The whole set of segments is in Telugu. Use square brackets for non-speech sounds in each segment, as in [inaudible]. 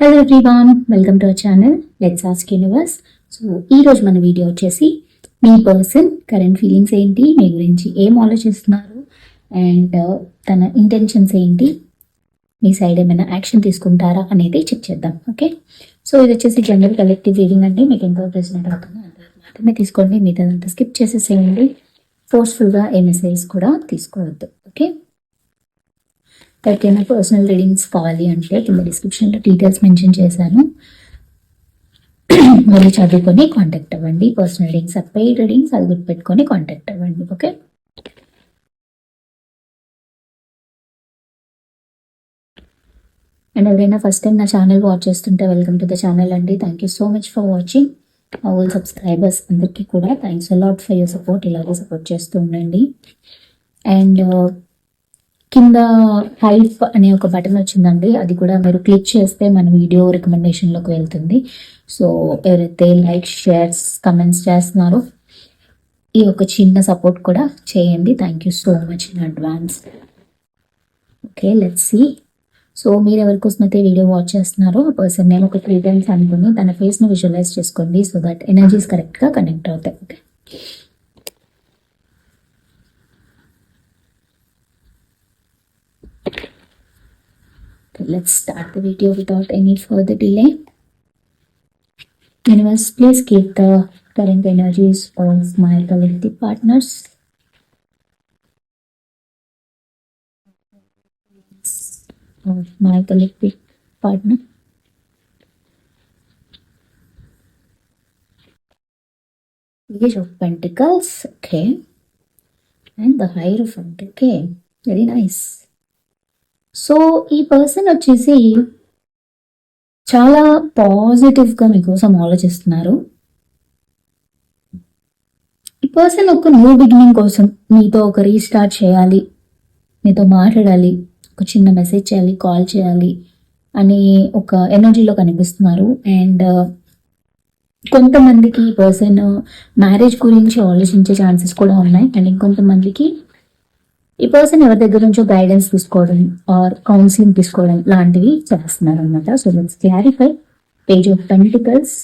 Hello everyone welcome to our channel let's ask universe so ఈరోజు మన వీడియో వచ్చేసి మీ పర్సన్ కరెంట్ ఫీలింగ్స్ ఏంటి మీ గురించి ఏం ఆలోచిస్తున్నారు అండ్ uh, తన ఇంటెన్షన్స్ ఏంటి మీ సైడ్ ఏమైనా యాక్షన్ తీసుకుంటారా అనేది చెక్ చేద్దాం ఓకే సో ఇది వచ్చేసి జనరల్ కలెక్టివ్ రీడింగ్ అండి. మీకు ఎంతో ప్రెసిడెంట్ అవుతుంది అంతవరకు మాత్రమే తీసుకోండి. మిగతాదంతా స్కిప్ చేసేసేయండి. ఫోర్స్ఫుల్గా ఏ మెసేజ్ కూడా తీసుకోవద్దు ఓకే ఎవరికైనా పర్సనల్ రీడింగ్స్ కావాలి అంటే కింద డిస్క్రిప్షన్లో డీటెయిల్స్ మెన్షన్ చేశాను. [clears throat] మళ్ళీ చదువుకొని కాంటాక్ట్ అవ్వండి. పర్సనల్ రీడింగ్స్ పెయిడ్ రీడింగ్స్ అది గుర్తుపెట్టుకొని కాంటాక్ట్ అవ్వండి. ఓకే అండ్ ఎవరైనా ఫస్ట్ టైం నా ఛానల్ వాచ్ చేస్తుంటే వెల్కమ్ టు ద ఛానల్ అండి. Thank you so much for watching all old subscribers అందరికీ కూడా thanks a lot for your support ఇలాగే సపోర్ట్ చేస్తూ ఉండండి. అండ్ కింద హైప్ అనే ఒక బటన్ వచ్చిందండి. అది కూడా మీరు క్లిక్ చేస్తే మన వీడియో రికమెండేషన్లోకి వెళ్తుంది. సో ఎవరైతే లైక్ షేర్స్ కమెంట్స్ చేస్తున్నారో ఈ ఒక చిన్న సపోర్ట్ కూడా చేయండి. Thank you so much in advance okay let's see so మీరు ఎవరికోసమైతే అయితే వీడియో వాచ్ చేస్తున్నారో ఆ పర్సన్ నేను ఒక త్రీ టైమ్స్ అనుకుని తన ఫేస్ను విజువలైజ్ చేసుకోండి. సో దట్ ఎనర్జీస్ కరెక్ట్గా కనెక్ట్ అవుతాయి. Okay let's start the video without any further delay. Universe, please keep the current energies of my collective partners. Of my collective partner. Page of Pentacles, okay. And the Hierophant, okay. Very nice. So ఈ పర్సన్ వచ్చేసి చాలా పాజిటివ్గా మీకోసం ఆలోచిస్తున్నారు. ఈ పర్సన్ ఒక న్యూ బిగినింగ్ కోసం మీతో ఒక రీస్టార్ట్ చేయాలి మీతో మాట్లాడాలి ఒక చిన్న మెసేజ్ చేయాలి కాల్ చేయాలి అని ఒక ఎనర్జీలో కనిపిస్తున్నారు. అండ్ కొంతమందికి ఈ పర్సన్ మ్యారేజ్ గురించి ఆలోచించే ఛాన్సెస్ కూడా ఉన్నాయి. అండ్ ఇంకొంతమందికి ఈ పర్సన్ ఎవరి దగ్గర నుంచో గైడెన్స్ తీసుకోవడం ఆర్ కౌన్సిలింగ్ తీసుకోవడం లాంటివి చేస్తున్నారు అనమాట so let's clarify page of pentacles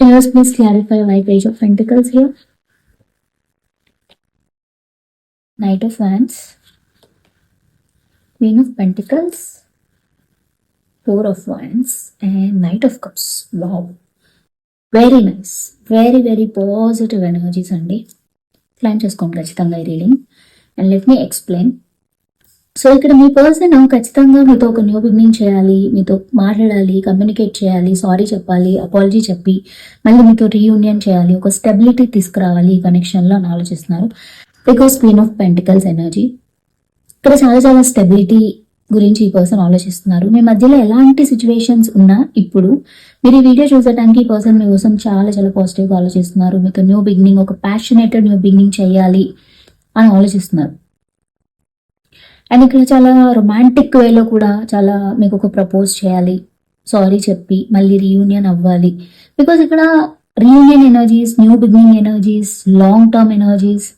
Yes, please clarify why page of pentacles here. Knight of Wands, Queen of Pentacles, Four of Wands, and Knight of Cups. Wow. Very nice. Very, very positive energies అండి ప్లాన్ చేసుకోండి ఖచ్చితంగా ఈ reading. And let me explain so ఇక్కడ మీ పర్సన్ ఖచ్చితంగా మీతో ఒక న్యూ బిగినింగ్ చేయాలి మీతో మాట్లాడాలి కమ్యూనికేట్ చేయాలి సారీ చెప్పాలి అపాలజీ చెప్పి మళ్ళీ మీతో రీయూనియన్ చేయాలి ఒక స్టెబిలిటీ తీసుకురావాలి ఈ కనెక్షన్లో అని ఆలోచిస్తున్నారు. Because queen of pentacles energy ఇక్కడ చాలా చాలా స్టెబిలిటీ గురించి ఈ పర్సన్ ఆలోచిస్తున్నారు. మీ మధ్యలో ఎలాంటి సిచ్యువేషన్స్ ఉన్నా ఇప్పుడు మీరు ఈ వీడియో చూసడానికి ఈ పర్సన్ మీ కోసం చాలా చాలా పాజిటివ్గా ఆలోచిస్తున్నారు. మీకు న్యూ బిగినింగ్ ఒక ప్యాషనేటెడ్ న్యూ బిగినింగ్ చేయాలి అని ఆలోచిస్తున్నారు. అండ్ ఇక్కడ చాలా రొమాంటిక్ వేలో కూడా చాలా మీకు ఒక ప్రపోజ్ చేయాలి. సారీ చెప్పి మళ్ళీ రీయూనియన్ అవ్వాలి. బికాజ్ ఇక్కడ reunion energies new beginning energies long term energies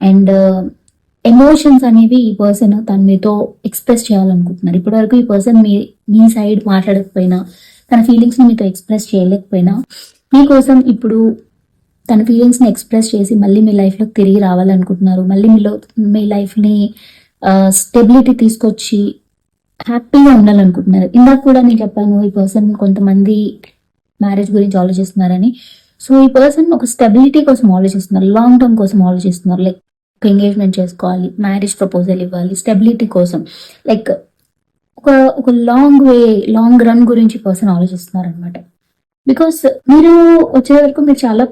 and emotions అనేవి ఈ పర్సన్ తను మీతో ఎక్స్ప్రెస్ చేయాలనుకుంటున్నారు. ఇప్పటివరకు ఈ పర్సన్ మీ మీ సైడ్ మాట్లాడకపోయినా తన ఫీలింగ్స్ని మీతో ఎక్స్ప్రెస్ చేయలేకపోయినా మీకోసం ఇప్పుడు తన ఫీలింగ్స్ని ఎక్స్ప్రెస్ చేసి మళ్ళీ మీ లైఫ్లోకి తిరిగి రావాలనుకుంటున్నారు. మళ్ళీ మీలో మీ లైఫ్ని స్టెబిలిటీ తీసుకొచ్చి హ్యాపీగా ఉండాలనుకుంటున్నారు. ఇందాక కూడా నేను చెప్పాను ఈ పర్సన్ కొంతమంది మ్యారేజ్ గురించి ఆలోచిస్తున్నారని. సో ఈ పర్సన్ ఒక స్టెబిలిటీ కోసం ఆలోచిస్తున్నారు లాంగ్ టర్మ్ కోసం ఆలోచిస్తున్నారు. లైక్ ఎంగేజ్మెంట్ చేసుకోవాలి మ్యారేజ్ ప్రపోజల్ ఇవ్వాలి స్టెబిలిటీ కోసం. లైక్ ఒక ఒక లాంగ్ వే లాంగ్ రన్ గురించి పర్సన్ ఆలోచిస్తున్నారు అనమాట బికాస్ మీరు వచ్చే వరకు మీరు చాలా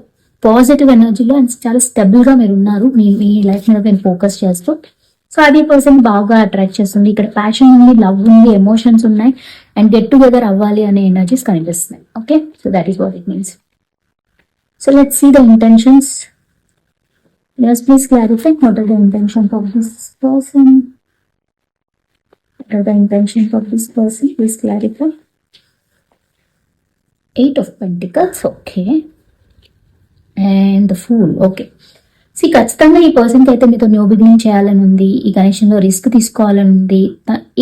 పాజిటివ్ ఎనర్జీలో అండ్ చాలా స్టెబుల్గా మీరు ఉన్నారు. మీ మీ లైఫ్ మీద మీరు ఫోకస్ చేస్తూ. సో అది పర్సన్ బాగా అట్రాక్ట్ చేస్తుంది. ఇక్కడ ప్యాషన్ ఉంది లవ్ ఉంది ఎమోషన్స్ ఉన్నాయి. అండ్ గెట్ టుగెదర్ అవ్వాలి అనే ఎనర్జీస్ కనిపిస్తున్నాయి. Okay so that is what it means so let see the intentions Yes, please clarify what are the intentions of this person. What are the intentions of this person? Please clarify. Eight of Pentacles, okay. And the fool okay see ఖచ్చితంగా ఈ పర్సన్కి అయితే మీతో న్యూ బిగినింగ్ చేయాలని ఉంది ఈ కనెక్షన్లో రిస్క్ తీసుకోవాలని ఉంది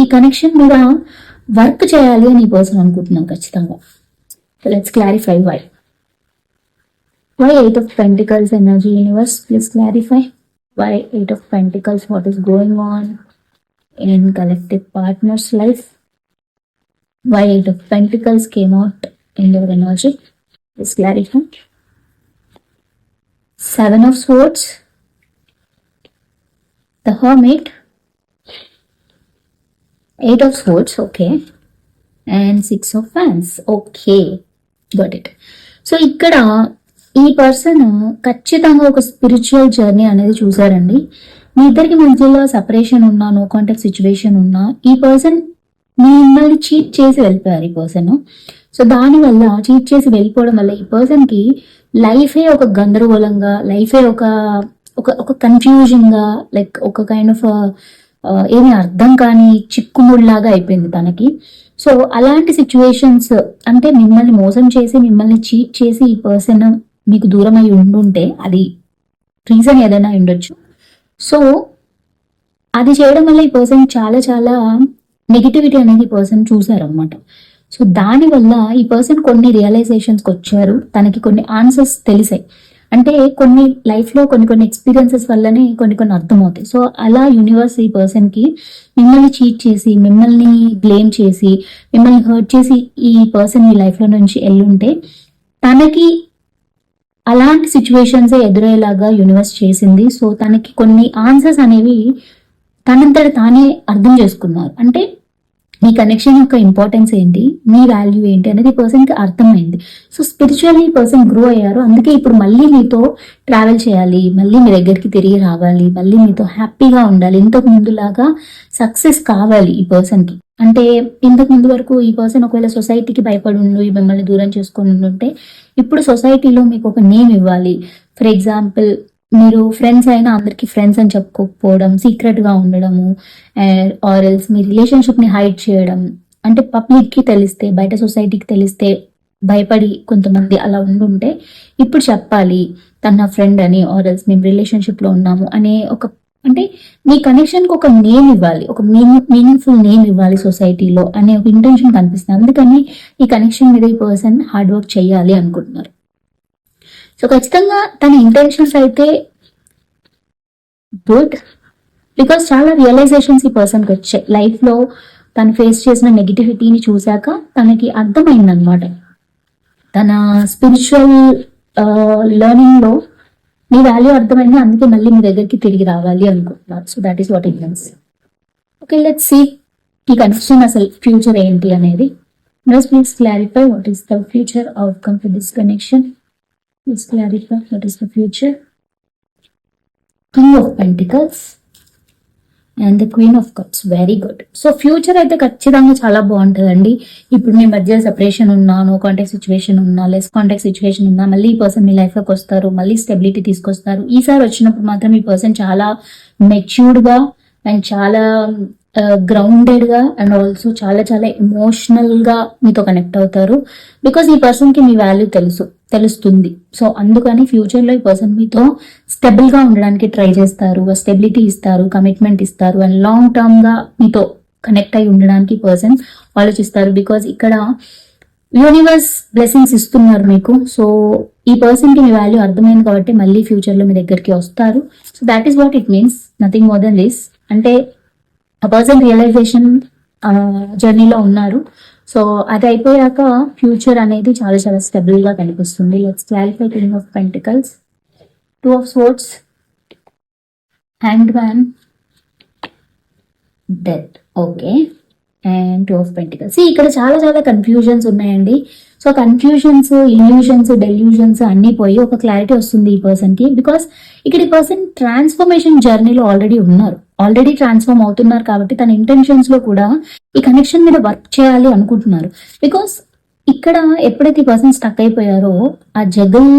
ఈ కనెక్షన్ మీద వర్క్ చేయాలి అని ఈ పర్సన్ అనుకుంటున్నాం ఖచ్చితంగా let's clarify why why eight of pentacles energy universe please clarify why eight of pentacles what is going on in collective partners life why eight of pentacles came out in your energy please clarify seven of swords the hermit eight of swords okay and six of fans okay got it so ఇక్కడ ఈ పర్సన్ ఖచ్చితంగా ఒక స్పిరిచువల్ జర్నీ అనేది చూసారండి మీ ఇద్దరికి మధ్యలో సపరేషన్ ఉన్నా నో కాంటాక్ట్ సిచ్యువేషన్ ఉన్నా ఈ పర్సన్ మిమ్మల్ని చీట్ చేసి వెళ్ళిపోయారు ఈ పర్సన్ సో దానివల్ల చీట్ చేసి వెళ్ళిపోవడం వల్ల ఈ పర్సన్కి లైఫే ఒక గందరగోళంగా లైఫే ఒక ఒక ఒక కన్ఫ్యూజన్గా లైక్ ఒక కైండ్ ఆఫ్ ఏమీ అర్థం కాని చిక్కుముడిలాగా అయిపోయింది తనకి. సో అలాంటి సిచ్యువేషన్స్ అంటే మిమ్మల్ని మోసం చేసి మిమ్మల్ని చీట్ చేసి ఈ పర్సన్ మీకు దూరం అయి ఉండుంటే అది రీజన్ ఏదైనా ఉండొచ్చు. సో అది చేయడం వల్ల ఈ పర్సన్ చాలా చాలా నెగిటివిటీ అనేది ఈ పర్సన్ చూసారనమాట సో దానివల్ల ఈ పర్సన్ కొన్ని రియలైజేషన్స్కి వచ్చారు. తనకి కొన్ని ఆన్సర్స్ తెలిసాయి. అంటే కొన్ని లైఫ్లో కొన్ని కొన్ని ఎక్స్పీరియన్సెస్ వల్లనే కొన్ని కొన్ని అర్థమవుతాయి. సో అలా యూనివర్స్ ఈ పర్సన్కి మిమ్మల్ని చీట్ చేసి మిమ్మల్ని బ్లేమ్ చేసి మిమ్మల్ని హర్ట్ చేసి ఈ పర్సన్ మీ లైఫ్లో నుంచి వెళ్ళుంటే తనకి అలాంటి సిచ్యువేషన్స్ ఎదురయ్యేలాగా యూనివర్స్ చేసింది. సో తనకి కొన్ని ఆన్సర్స్ అనేవి తనంతట తానే అర్థం చేసుకున్నారు. అంటే మీ కనెక్షన్ యొక్క ఇంపార్టెన్స్ ఏంటి? మీ వాల్యూ ఏంటి? అనేది ఈ పర్సన్కి అర్థమైంది. సో స్పిరిచువల్లీ పర్సన్ గ్రో అయ్యారు. అందుకే ఇప్పుడు మళ్ళీ మీతో ట్రావెల్ చేయాలి. మళ్ళీ మీ దగ్గరికి తిరిగి రావాలి. మళ్ళీ మీతో హ్యాపీగా ఉండాలి. ఇంతకు ముందులాగా సక్సెస్ కావాలి ఈ పర్సన్కి అంటే ఇంతకు ముందు వరకు ఈ పర్సన్ ఒకవేళ సొసైటీకి భయపడి ఉండు ఈ మిమ్మల్ని దూరం చేసుకొని ఉంటే ఇప్పుడు సొసైటీలో మీకు ఒక నేమ్ ఇవ్వాలి. ఫర్ ఎగ్జాంపుల్ మీరు ఫ్రెండ్స్ అయినా అందరికి ఫ్రెండ్స్ అని చెప్పుకోకపోవడం సీక్రెట్గా ఉండడము ఆర్ ఎల్స్ మీ రిలేషన్షిప్ని హైడ్ చేయడం. అంటే పబ్లిక్కి తెలిస్తే బయట సొసైటీకి తెలిస్తే భయపడి కొంతమంది అలా ఉండుంటే ఇప్పుడు చెప్పాలి తన నా ఫ్రెండ్ అని ఆర్ ఎల్స్ మేము రిలేషన్షిప్లో ఉన్నాము అనే ఒక అంటే మీ కనెక్షన్కి ఒక నేమ్ ఇవ్వాలి ఒక మీనింగ్ఫుల్ నేమ్ ఇవ్వాలి సొసైటీలో అనే ఒక ఇంటెన్షన్ కనిపిస్తుంది. అందుకని ఈ కనెక్షన్ మీద ఈ పర్సన్ హార్డ్ వర్క్ చేయాలి అనుకుంటున్నారు. సో ఖచ్చితంగా తన ఇంటెన్షన్స్ అయితే గుడ్ బికాస్ చాలా రియలైజేషన్స్ ఈ పర్సన్కి వచ్చాయి. లైఫ్లో తను ఫేస్ చేసిన నెగిటివిటీని చూశాక తనకి అర్థమైందనమాట తన స్పిరిచువల్ లెర్నింగ్లో మీ వాల్యూ అర్థమైంది అందుకే మళ్ళీ మీ దగ్గరికి తిరిగి రావాలి అనుకుంటున్నారు so that is what it means okay let see ఈ కనెక్షన్ అసలు ఫ్యూచర్ ఏంటి అనేది. Please clarify what is the future outcome for this connection Please clarify what is the future. King of Pentacles and the queen of cups very good so future అయితే ఖచ్చితంగా చాలా బాగుంటుందండి. ఇప్పుడు మీ మధ్య సెపరేషన్ ఉన్నా నో కాంటాక్ట్ సిచ్యువేషన్ ఉన్నా లెస్ కాంటాక్ట్ సిచ్యువేషన్ ఉన్నా మళ్ళీ ఈ పర్సన్ మీ లైఫ్లోకి వస్తారు మళ్ళీ స్టెబిలిటీ తీసుకొస్తారు. ఈసారి వచ్చినప్పుడు మాత్రం ఈ పర్సన్ చాలా మెచ్యూర్డ్గా అండ్ చాలా గ్రౌండెడ్గా అండ్ ఆల్సో చాలా చాలా ఎమోషనల్గా మీతో కనెక్ట్ అవుతారు. బికాస్ ఈ పర్సన్కి మీ వాల్యూ తెలుసు తెలుస్తుంది. సో అందుకని ఫ్యూచర్లో ఈ పర్సన్ మీతో స్టెబుల్గా ఉండడానికి ట్రై చేస్తారు స్టెబిలిటీ ఇస్తారు కమిట్మెంట్ ఇస్తారు అండ్ లాంగ్ టర్మ్గా మీతో కనెక్ట్ అయి ఉండడానికి పర్సన్ ఆలోచిస్తారు. బికాస్ ఇక్కడ యూనివర్స్ బ్లెస్సింగ్స్ ఇస్తున్నారు మీకు. సో ఈ పర్సన్కి మీ వాల్యూ అర్థమైంది కాబట్టి మళ్ళీ ఫ్యూచర్లో మీ దగ్గరికి వస్తారు. So that is what it means nothing more then this అంటే ఆ పర్సన్ రియలైజేషన్ జర్నీలో ఉన్నారు. సో అది అయిపోయాక ఫ్యూచర్ అనేది చాలా చాలా స్టెబుల్గా కనిపిస్తుంది. Let's clarify king of pentacles two of swords hanged man death okay and two of pentacles ఇక్కడ చాలా చాలా కన్ఫ్యూజన్స్ ఉన్నాయండి. సో కన్ఫ్యూజన్స్ ఇల్యూషన్స్ డెల్యూషన్స్ అన్ని పోయి ఒక క్లారిటీ వస్తుంది ఈ పర్సన్కి. బికాస్ ఇక్కడ ఈ పర్సన్ ట్రాన్స్ఫర్మేషన్ జర్నీలో ఆల్రెడీ ఉన్నారు. ఆల్రెడీ ట్రాన్స్ఫార్మ్ అవుతున్నారు కాబట్టి తన ఇంటెన్షన్స్లో కూడా ఈ కనెక్షన్ మీద వర్క్ చేయాలి అనుకుంటున్నారు. బికాస్ ఇక్కడ ఎప్పుడైతే ఈ పర్సన్ స్టక్ అయిపోయారో ఆ జగల్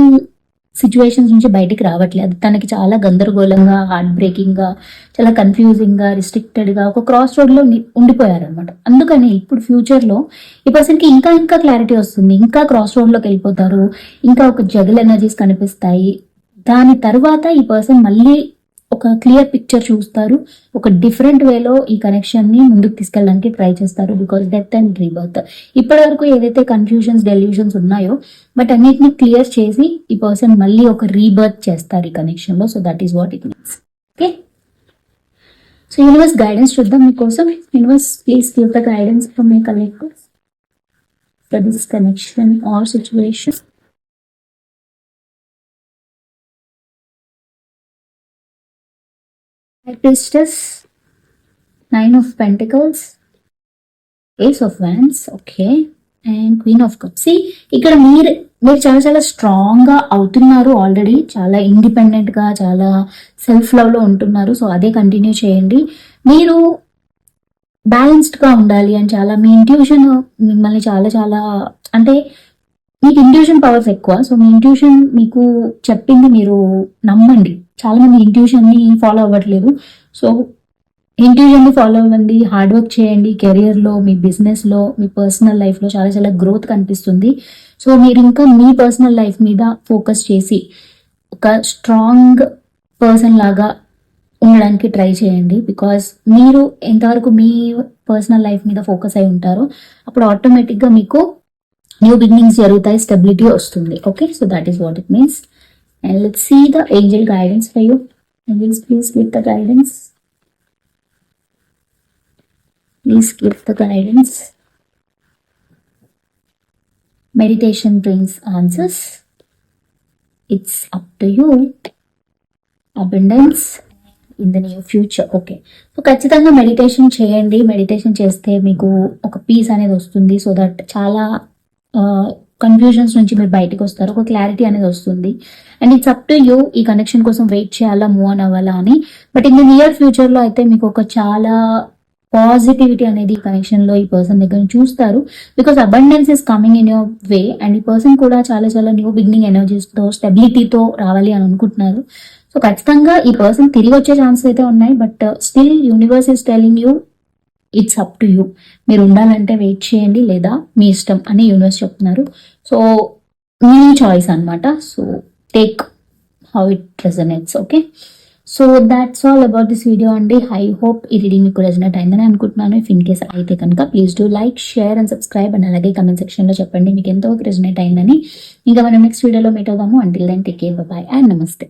సిచ్యువేషన్స్ నుంచి బయటికి రావట్లేదు. తనకి చాలా గందరగోళంగా హార్ట్ బ్రేకింగ్గా చాలా కన్ఫ్యూజింగ్గా రిస్ట్రిక్టెడ్గా ఒక క్రాస్ రోడ్లో ఉండిపోయారు అనమాట అందుకని ఇప్పుడు ఫ్యూచర్లో ఈ పర్సన్కి ఇంకా ఇంకా క్లారిటీ వస్తుంది. ఇంకా క్రాస్ రోడ్లోకి వెళ్ళిపోతారు. ఇంకా ఒక జగల్ ఎనర్జీస్ కనిపిస్తాయి. దాని తర్వాత ఈ పర్సన్ మళ్ళీ ఒక క్లియర్ పిక్చర్ చూస్తారు. ఒక డిఫరెంట్ వేలో ఈ కనెక్షన్ని ముందుకు తీసుకెళ్ళడానికి ట్రై చేస్తారు బికాస్ డెత్ అండ్ రీబర్త్ ఇప్పటి వరకు ఏదైతే కన్ఫ్యూజన్స్ డెల్యూషన్స్ ఉన్నాయో బట్ అన్నిటిని క్లియర్ చేసి ఈ పర్సన్ మళ్ళీ ఒక రీబర్త్ చేస్తారు ఈ కనెక్షన్లో. So that is what it means okay so universe guidance చూద్దాం మీకోసం. Universe please give the guidance from me collectors for this connection or situation. High Priestess, Nine of Pentacles, Ace of Wands, okay, and queen of cups ఇక్కడ మీరు మీరు చాలా చాలా స్ట్రాంగ్గా అవుతున్నారు ఆల్రెడీ చాలా ఇండిపెండెంట్గా చాలా సెల్ఫ్ లవ్లో ఉంటున్నారు. సో అదే కంటిన్యూ చేయండి. మీరు బ్యాలెన్స్డ్గా ఉండాలి. అని చాలా మీ ఇంట్యూషన్ మిమ్మల్ని చాలా చాలా అంటే మీకు ఇంట్యూషన్ పవర్స్ ఎక్కువ సో మీ ఇంట్యూషన్ మీకు చెప్పింది మీరు నమ్మండి. చాలా మంది ఇంట్యూషన్ని ఫాలో అవ్వట్లేదు. సో ఇంట్యూషన్ని ఫాలో అవ్వండి హార్డ్ వర్క్ చేయండి కెరియర్లో మీ బిజినెస్లో మీ పర్సనల్ లైఫ్లో చాలా చాలా గ్రోత్ కనిపిస్తుంది. సో మీరు ఇంకా మీ పర్సనల్ లైఫ్ మీద ఫోకస్ చేసి ఒక స్ట్రాంగ్ పర్సన్ లాగా ఉండడానికి ట్రై చేయండి. బికాస్ మీరు ఎంతవరకు మీ పర్సనల్ లైఫ్ మీద ఫోకస్ అయి ఉంటారో అప్పుడు ఆటోమేటిక్గా మీకు న్యూ బిగినింగ్స్ జరుగుతాయి స్టెబిలిటీ వస్తుంది. Okay so that is what it means and let see the angel guidance for you angels please give the guidance please give the guidance meditation brings answers it's up to you abundance in the new future okay so ఖచ్చితంగా మెడిటేషన్ చేయండి. మెడిటేషన్ చేస్తే మీకు ఒక పీస్ అనేది వస్తుంది. సో దట్ చాలా కన్ఫ్యూజన్స్ నుంచి మీరు బయటకు వస్తారు. ఒక క్లారిటీ అనేది వస్తుంది. And it's up to you ఈ కనెక్షన్ కోసం వెయిట్ చేయాలా మూవ్ ఆన్ అవ్వాలా అని. బట్ ఇన్ ద నియర్ ఫ్యూచర్లో అయితే మీకు ఒక చాలా పాజిటివిటీ అనేది కనెక్షన్లో ఈ పర్సన్ దగ్గర చూస్తారు. Because abundance is coming in your way and ఈ పర్సన్ కూడా చాలా చాలా న్యూ బిగినింగ్ ఎనర్జీస్తో స్టెబిలిటీతో రావాలి అని అనుకుంటున్నారు. సో ఖచ్చితంగా ఈ పర్సన్ తిరిగి వచ్చే ఛాన్స్ అయితే ఉన్నాయి. But still universe is telling you it's up to you మీరు ఉండాలంటే వెయిట్ చేయండి లేదా మీ ఇష్టం అని యూనివర్స్ చెప్తున్నారు. సో మీ చాయిస్ అనమాట so take how it resonates okay so that's all about this video అండి. ఐ హోప్ ఈ రీడింగ్ మీకు రెజనేట్ అయిందని అనుకుంటున్నాను. ఇఫ్ ఇన్ కేస్ అయితే కనుక please do like share and subscribe and అలాగే కమెంట్ సెక్షన్లో చెప్పండి మీకు ఎంతో రెజనేట్ అయిందని. ఇంకా మనం నెక్స్ట్ వీడియోలో మీట్ అవుదాము. Until then take care bye and నమస్తే